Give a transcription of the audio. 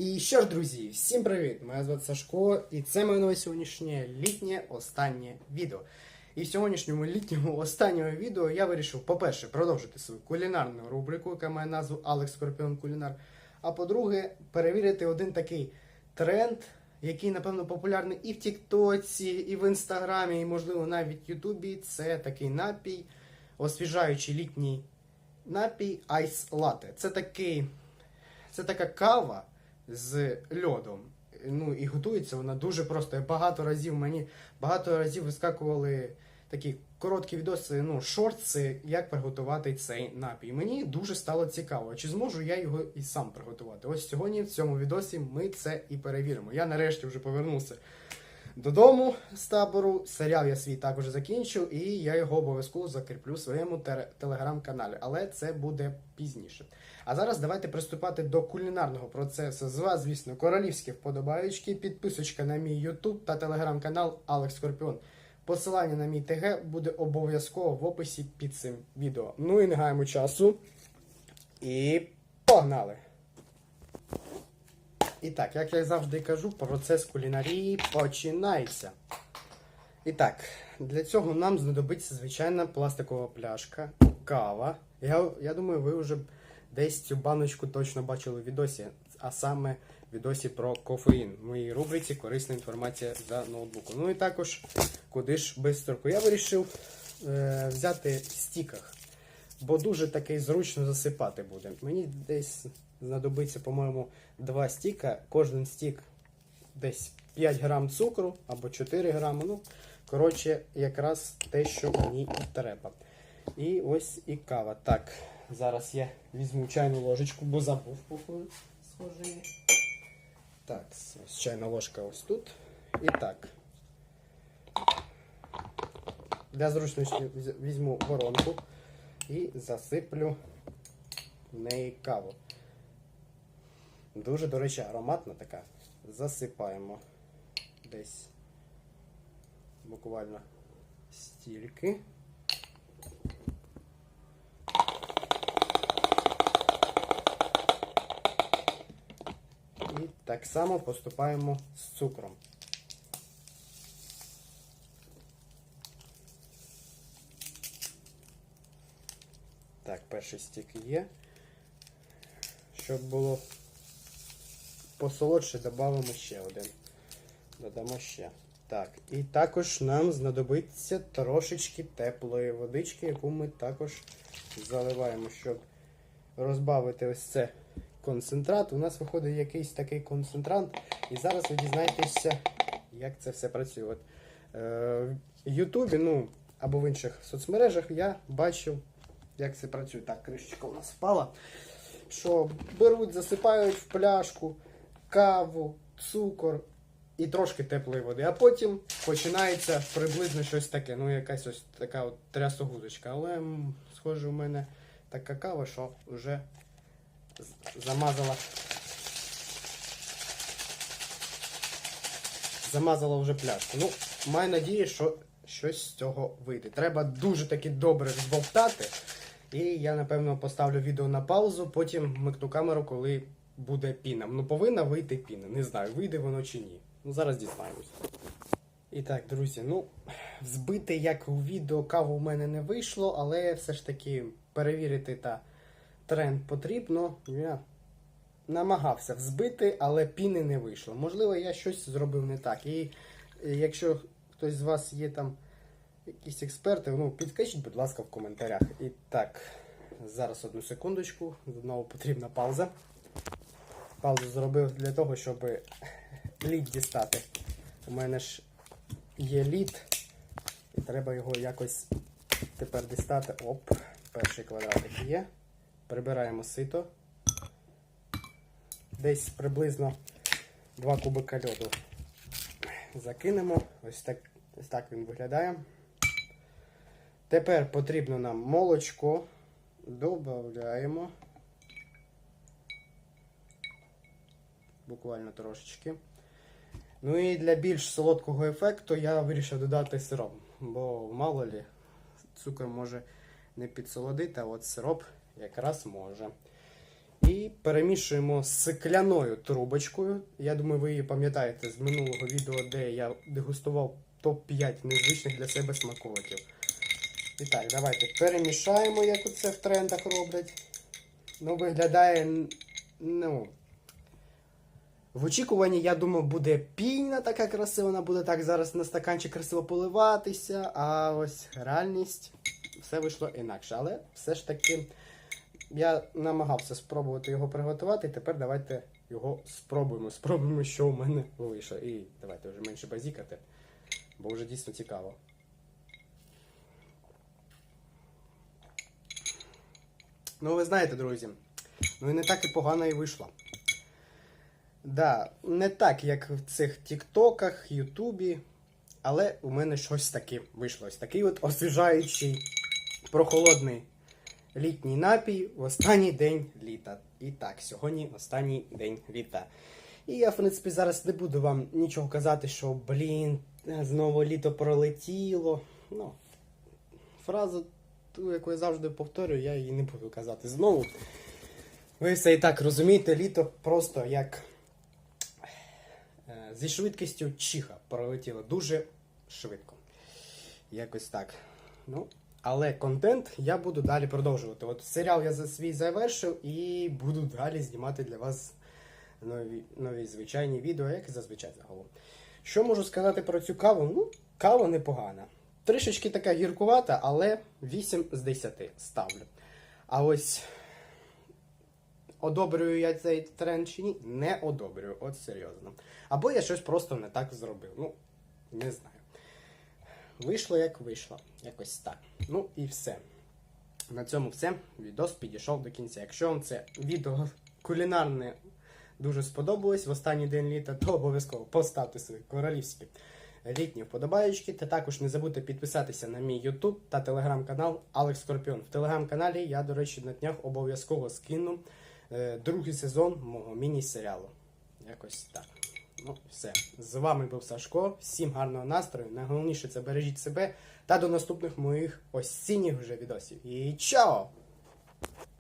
І що ж, друзі, всім привіт! Мене звати Сашко, і це моє нове сьогоднішнє літнє останнє відео. І в сьогоднішньому літньому останньому відео я вирішив, по-перше, продовжити свою кулінарну рубрику, яка має назву Алекс Скорпіон Кулінар. А по-друге, перевірити один такий тренд, який, напевно, популярний і в Тіктоці, і в Інстаграмі, і, можливо, навіть в Ютубі. Це такий напій, освіжаючий літній напій Ice Latte. Це такий. Це така кава з льодом. Ну і готується вона дуже просто. Я багато разів мені багато разів вискакували такі короткі відоси, ну, шортси, як приготувати цей напій. Мені дуже стало цікаво, чи зможу я його і сам приготувати. Ось сьогодні в цьому відосі ми це і перевіримо. Я нарешті вже повернувся додому з табору. Серіал я свій також закінчив, і я його обов'язково закріплю в своєму телеграм-каналі. Але це буде пізніше. А зараз давайте приступати до кулінарного процесу. З вас, звісно, королівські вподобаючки, підписочка на мій YouTube та телеграм-канал Алекс Скорпіон. Посилання на мій ТГ буде обов'язково в описі під цим відео. Ну і не гаємо часу. І погнали! І так, як я завжди кажу, процес кулінарії починається. І так, для цього нам знадобиться звичайна пластикова пляшка, кава. Я, я думаю, ви вже десь цю баночку точно бачили в відосі, а саме в відосі про кофеїн. В моїй рубриці корисна інформація за ноутбуком. Ну і також, куди ж без строку. Я вирішив е, взяти в стіках, бо дуже такий зручно засипати буде. Мені десь знадобиться, по-моєму, два стіка. Кожен стік десь 5 грам цукру або 4 грами. Ну, коротше, якраз те, що мені треба. І ось і кава. Так, зараз я візьму чайну ложечку, бо забув походу, схоже. Так, ось чайна ложка ось тут. І так. Для зручності візьму воронку і засиплю в неї каву. Дуже, до речі, ароматна така. Засипаємо десь буквально стільки. І так само поступаємо з цукром. Так, перший стік є. Щоб було посолодше, додамо ще один. Додамо ще. Так, і також нам знадобиться трошечки теплої водички, яку ми також заливаємо, щоб розбавити ось це концентрат. У нас виходить якийсь такий концентрант. І зараз ви дізнаєтеся, як це все працює. От, е, в Ютубі, ну, або в інших соцмережах я бачив, як це працює. Так, кришечка у нас впала. Що беруть, засипають в пляшку каву, цукор і трошки теплої води. А потім починається приблизно щось таке. Ну, якась ось така от трясогузочка. Але, схоже, у мене така кава, що вже замазала. Замазала вже пляшку. Ну, маю надію, що щось з цього вийде. Треба дуже таки добре збовтати. І я, напевно, поставлю відео на паузу, потім вмикну камеру, коли буде піна. Ну, повинна вийти піна. Не знаю, вийде воно чи ні. Ну, зараз дізнаємось. І так, друзі, ну, збити, як у відео, каву в мене не вийшло, але все ж таки перевірити та тренд потрібно. Я намагався взбити, але піни не вийшло. Можливо, я щось зробив не так. І е, якщо хтось з вас є там якісь експерти, ну підкажіть, будь ласка, в коментарях. І так, зараз одну секундочку, знову потрібна пауза. Паузу зробив для того, щоб лід дістати. У мене ж є лід, і треба його якось тепер дістати. Оп, перший квадратик є. Прибираємо сито. Десь приблизно 2 кубика льоду закинемо. Ось так, ось так він виглядає. Тепер потрібно нам молочко. Додаємо. Буквально трошечки. Ну і для більш солодкого ефекту я вирішив додати сироп. Бо мало лі, цукор може не підсолодити, а от сироп якраз може. І перемішуємо з скляною трубочкою. Я думаю, ви її пам'ятаєте з минулого відео, де я дегустував топ-5 незвичних для себе смаколиків. І так, давайте перемішаємо, як це в трендах роблять. Ну, виглядає, ну. В очікуванні, я думав, буде пінна така красива, вона буде так зараз на стаканчик красиво поливатися, а ось реальність все вийшло інакше. Але все ж таки я намагався спробувати його приготувати, і тепер давайте його спробуємо. Спробуємо, що у мене вийшло. І давайте вже менше базікати, бо вже дійсно цікаво. Ну, ви знаєте, друзі, ну і не так і погано і вийшло. Да, не так, як в цих Тіктоках, Ютубі, але у мене щось таке вийшло. Такий от освіжаючий, прохолодний літній напій в останній день літа. І так, сьогодні останній день літа. І я, в принципі, зараз не буду вам нічого казати, що, блін, знову літо пролетіло. Ну, фразу, ту, яку я завжди повторюю, я її не буду казати знову. Ви все і так розумієте, літо просто як зі швидкістю чиха пролетіло дуже швидко. Якось так. Ну, але контент я буду далі продовжувати. От серіал я за свій завершив і буду далі знімати для вас нові, нові звичайні відео, як і зазвичай загалом. Що можу сказати про цю каву? Ну, кава непогана. Трішечки така гіркувата, але 8 з 10 ставлю. А ось одобрюю я цей тренд чи ні? Не одобрюю, от серйозно. Або я щось просто не так зробив. Ну, не знаю. Вийшло як вийшло. Якось так. Ну і все. На цьому все. Відос підійшов до кінця. Якщо вам це відео кулінарне дуже сподобалось в останній день літа, то обов'язково поставте свої королівські літні вподобаєчки. Та також не забудьте підписатися на мій YouTube та телеграм-канал Алекс Скорпіон. В телеграм-каналі я, до речі, на днях обов'язково скину другий сезон мого міні-серіалу. Якось так. Ну, все. З вами був Сашко. Всім гарного настрою. Найголовніше це бережіть себе та до наступних моїх осінніх вже відосів. І чао!